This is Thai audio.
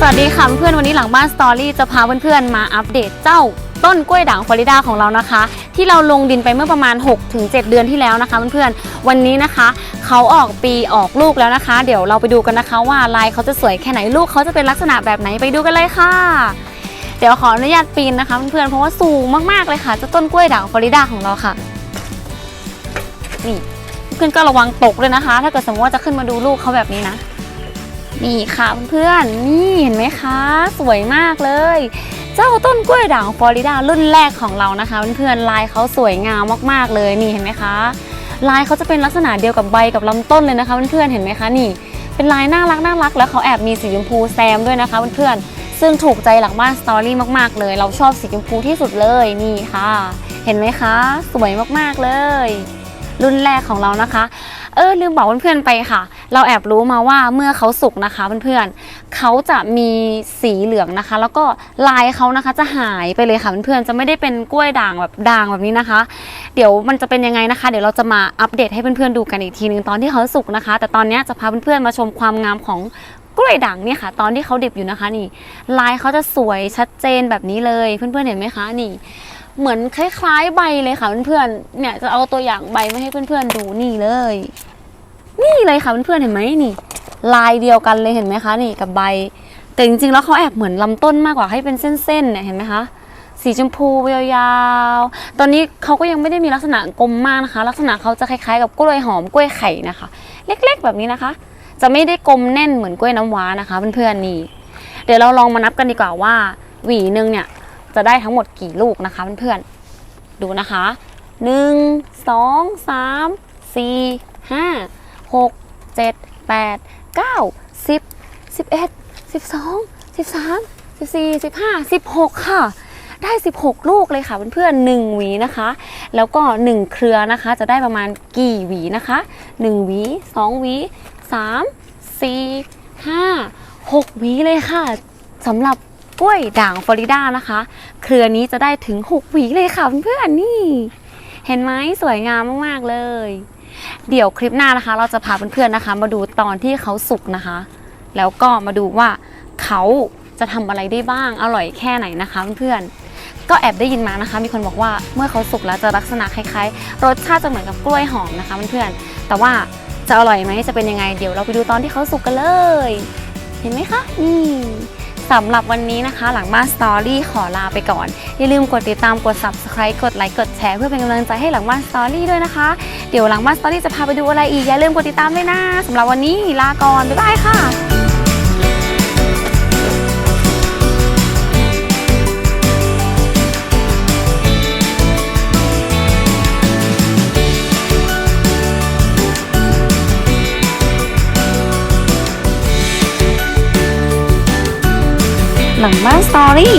สวัสดีค่ะเพื่อนวันนี้หลังบ้านสตอรี่จะพาเพื่อนๆมาอัปเดตเจ้าต้นกล้วยด่างฟลอริดาของเรานะคะ ที่เราลงดินไปเมื่อประมาณ 6-7 เดือนที่แล้วนะคะเพื่อนๆวันนี้นะคะเขาออกปีออกลูกแล้วนะคะ เดี๋ยวเราไปดูกันนะคะ ว่าลายเขาจะสวยแค่ไหนลูกเขาจะเป็นลักษณะแบบไหนไปดูกันเลยค่ะ เดี๋ยวขออนุญาตปีนนะคะเพื่อนๆเพราะว่าสูงมากๆเลยค่ะเจ้าต้นกล้วยด่างฟลอริดาของเราค่ะนี่เพื่อนก็ระวังตกเลยนะคะ ถ้าเกิดสมมติว่าจะขึ้นมาดูลูกเขาแบบนี้นะ นี่ค่ะเพื่อนๆนี่เห็นไหมคะ สวยมากเลย เจ้าต้นกล้วยด่างฟลอริดารุ่นแรกของเรานะคะเพื่อนๆลายเขาสวยงามมากๆเลยนี่เห็นไหมคะ ลายเขาจะเป็นลักษณะเดียวกับใบกับลำต้นเลยนะคะเพื่อนๆเห็นไหมคะนี่เป็นลายน่ารักน่ารักแล้วเขาแอบมีสีชมพูแซมด้วยนะคะเพื่อนๆซึ่งถูกใจหลังบ้านสตอรี่มากๆ เลย เราชอบสีชมพูที่สุดเลยนี่ค่ะ เห็นไหมคะ สวยมากๆเลย รุ่นแรกของเรานะคะ เออลืมบอกเพื่อนๆไปค่ะ เราแอบรู้มาว่าเมื่อเขาสุกนะคะเพื่อนๆเขาจะมีสีเหลืองนะคะ แล้วก็ลายเขานะคะจะหายไปเลยค่ะเพื่อนๆจะไม่ได้เป็นกล้วยด่างแบบด่างแบบนี้นะคะ เดี๋ยวมันจะเป็นยังไงนะคะ เดี๋ยวเราจะมาอัปเดตให้เพื่อนๆดูกันอีกทีนึงตอนที่เขาสุกนะคะ แต่ตอนนี้จะพาเพื่อนๆมาชมความงามของกล้วยด่างเนี่ยค่ะ ตอนที่เขาเดิบอยู่นะคะนี่ ลายเขาจะสวยชัดเจนแบบนี้เลยเพื่อนๆเห็นไหมคะนี่เหมือนคล้ายๆใบเลยค่ะเพื่อนๆ เนี่ยจะเอาตัวอย่างใบมาให้เพื่อนๆดูนี่เลย นี่เลยค่ะเพื่อนๆเห็นไหมนี่ ลายเดียวกันเลยเห็นไหมคะนี่กับใบ แต่จริงๆแล้วเขาแอบเหมือนลำต้นมากกว่าให้เป็นเส้นๆเนี่ยเห็นไหมคะสีชมพูยาวๆ ตอนนี้เขาก็ยังไม่ได้มีลักษณะกลมมากนะคะ ลักษณะเขาจะคล้ายๆ กับกล้วยหอมกล้วยไข่นะคะ เล็กๆแบบนี้นะคะ จะไม่ได้กลมแน่นเหมือนกล้วยน้ำว้านะคะเพื่อนๆนี่ เดี๋ยวเราลองมานับกันดีกว่าว่า หวีหนึ่งเนี่ยจะได้ทั้งหมดกี่ลูกนะคะเพื่อนๆดูนะคะ 1 2 3 4 5 6 7 8 9 10 11 12 13 14 15 16ค่ะ ได้ 16 ลูกเลยค่ะเพื่อนๆ1หวีนะคะ แล้วก็ 1 เครือนะคะ จะได้ประมาณกี่หวีนะคะ 1 หวี 2 หวี 3 4 5 6 หวีเลยค่ะสำหรับกล้วยด่างฟลอริดานะคะ เครือนี้จะได้ถึง 6 หวีเลยค่ะเพื่อนๆนี่ เห็นไหมสวยงามมากๆเลย เดี๋ยวคลิปหน้านะคะ เราจะพาเพื่อนๆนะคะ มาดูตอนที่เขาสุกนะคะ แล้วก็มาดูว่าเขาจะทำอะไรได้บ้างอร่อยแค่ไหนนะคะเพื่อนๆก็แอบได้ยินมานะคะ มีคนบอกว่าเมื่อเขาสุกแล้วจะลักษณะคล้ายๆ รสชาติจะเหมือนกับกล้วยหอมนะคะเพื่อนๆแต่ว่าจะอร่อยไหมจะเป็นยังไงเดี๋ยวเราไปดูตอนที่เขาสุกกันเลย เห็นไหมคะนี่สำหรับวันนี้นะคะ หลังบ้านสตอรี่ขอลาไปก่อน อย่าลืมกดติดตามกด subscribe กดไลค์กดแชร์เพื่อเป็นกำลังใจให้หลังบ้านสตอรี่ด้วยนะคะ เดี๋ยวหลังบ้านสตอรี่จะพาไปดูอะไรอีก อย่าลืมกดติดตามด้วยนะสำหรับวันนี้ลาก่อน บ๊ายบายค่ะหลังบ้านสตอรี่